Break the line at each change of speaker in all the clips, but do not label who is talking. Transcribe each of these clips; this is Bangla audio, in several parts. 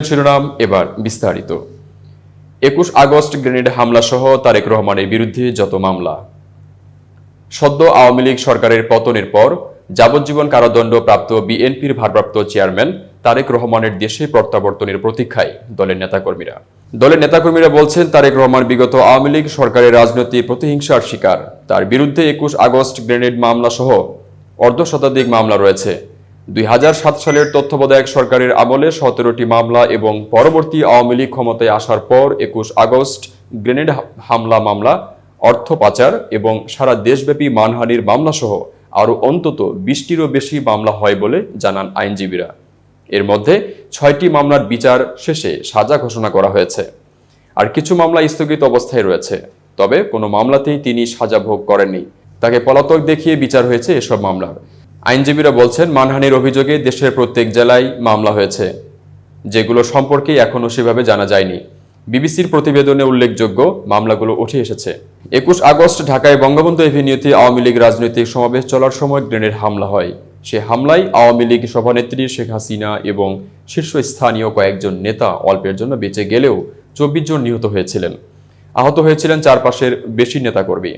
শিরোনাম এবার বিস্তারিত। একুশ আগস্ট গ্রেনেড হামলা সহ তারেক রহমানের বিরুদ্ধে যত মামলা। সদ্য আওয়ামী লীগ সরকারের পতনের পর যাবজ্জীবন বিএনপির ভারপ্রাপ্ত চেয়ারম্যান তারেক রহমানের দেশে প্রত্যাবর্তনের প্রতীক্ষায় দলের নেতাকর্মীরা। দলের নেতাকর্মীরা বলছেন, তারেক রহমান বিগত আওয়ামী লীগ সরকারের রাজনৈতিক প্রতিহিংসার শিকার। তার বিরুদ্ধে একুশ আগস্ট গ্রেনেড মামলা সহ অর্ধ শতাধিক মামলা রয়েছে। দুই হাজার সাত সালের তত্ত্বাবধায়ক সরকারের আমলে সতেরোটি মামলা এবং পরবর্তী আওয়ামী লীগ ক্ষমতায় আসার পর একুশ আগস্ট গ্রেনেড হামলা মামলা, অর্থ পাচার এবং সারা দেশব্যাপী মানহানির মামলা সহ আরও অন্তত বিশটিরও বেশি মামলা হয় বলে জানান আইনজীবীরা। এর মধ্যে ছয়টি মামলার বিচার শেষে সাজা ঘোষণা করা হয়েছে। আর কিছু মামলা স্থগিত অবস্থায় রয়েছে, তবে কোনো মামলাতেই তিনি সাজা ভোগ করেননি। তাকে পলাতক দেখিয়ে বিচার হয়েছে এসব মামলার। আইনজীবীরা বলছেন, মানহানির অভিযোগে দেশের প্রত্যেক জেলায় মামলা হয়েছে, যেগুলো সম্পর্কে এখনও সেভাবে জানা যায়নি। বিবিসির প্রতিবেদনে উল্লেখযোগ্য মামলাগুলো উঠে এসেছে। একুশ আগস্ট ঢাকায় বঙ্গবন্ধু এভিনিউতে আওয়ামী লীগ রাজনৈতিক সমাবেশ চলার সময় গ্রেনেড হামলা হয়। সে হামলায় আওয়ামী লীগ সভানেত্রী শেখ হাসিনা এবং শীর্ষস্থানীয় কয়েকজন নেতা অল্পের জন্য বেঁচে গেলেও চব্বিশ জন নিহত হয়েছিলেন। আহত হয়েছিলেন চারপাশের বেশি নেতাকর্মী।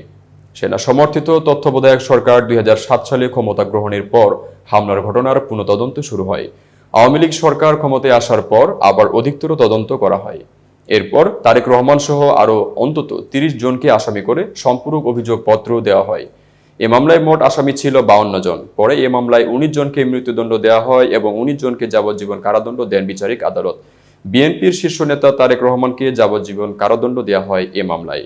সেনা সমর্থিত তত্ত্বাবধায়ক সরকার দুই হাজার সাত সালে ক্ষমতা গ্রহণের পর হামলার ঘটনার পুনঃতদন্ত শুরু হয়। আওয়ামী লীগ সরকার ক্ষমতায় আসার পর আবার অধিকতর তদন্ত করা হয়। এরপর তারেক রহমান সহ আরও অন্তত তিরিশ জনকে আসামি করে সম্পূরক অভিযোগপত্র দেওয়া হয়। এ মামলায় মোট আসামি ছিল বাউন্ন জন। পরে এ মামলায় উনিশ জনকে মৃত্যুদণ্ড দেওয়া হয় এবং উনিশ জনকে যাবজ্জীবন কারাদণ্ড দেন বিচারিক আদালত। বিএনপির শীর্ষ নেতা তারেক রহমানকে যাবজ্জীবন কারাদণ্ড দেওয়া হয় এ মামলায়।